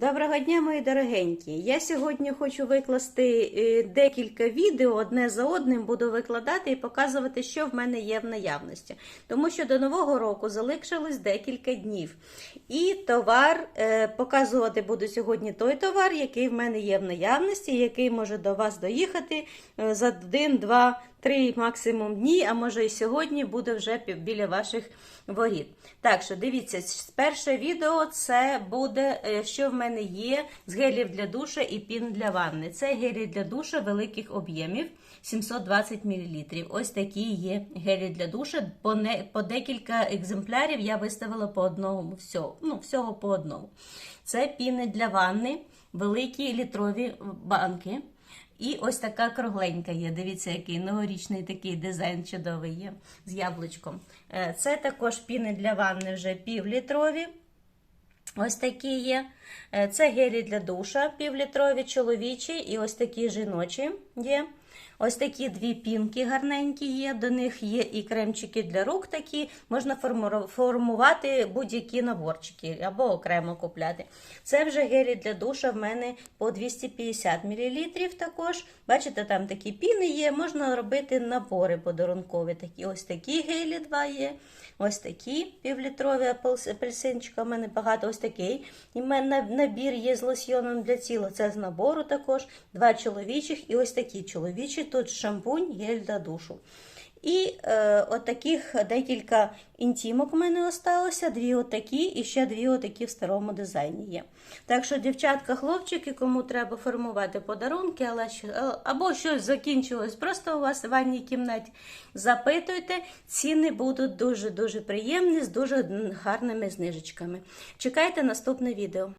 Доброго дня, мої дорогенькі! Я сьогодні хочу викласти е, декілька відео одне за одним буду викладати і показувати, що в мене є в наявності. Тому що до нового року залишилось декілька днів. І товар е, показувати буду сьогодні той товар, який в мене є в наявності, який може до вас доїхати е, за один, два, три максимум дні, а може і сьогодні буде вже біля ваших воріт. Так що дивіться, перше відео це буде, що в мене є з гелів для душа і пін для ванни. Це гелі для душа великих об'ємів 720 мл. Ось такі є гелі для душа. По, не, по декілька екземплярів я виставила по одному всього, ну, всього по одному. Це піни для ванни, великі літрові банки. І ось така кругленька є. Дивіться, який новорічний такий дизайн чудовий є з яблучком. Е, Це також піни для ванни вже півлітрові. Ось такі є. Е, Це гелі для душа півлітрові, чоловічі, і ось такі жіночі є. Ось такі дві пінки гарненькі є. До них є і кремчики для рук такі. Можна формувати будь-які наборчики або окремо купляти. Це вже гелі для душа в мене по 250 мл також. Бачите, там такі піни є. Можна робити набори подарункові. Такі. Ось такі гелі два є. Ось такі півлітрові апельс- апельсинчика в мене багато. Ось такий. І в мене набір є з лосьйоном для тіла. Це з набору також. Два чоловічих і ось такі чоловічі. Тут шампунь, гель для душу. І е, от декілька інтімок у мене осталося, дві отакі і ще дві отакі в старому дизайні є. Так що, дівчатка, хлопчики, кому треба формувати подарунки, але е, або щось закінчилось просто у вас в ванній кімнаті, запитуйте, ціни будуть дуже-дуже приємні, з дуже гарними знижечками. Чекайте наступне відео.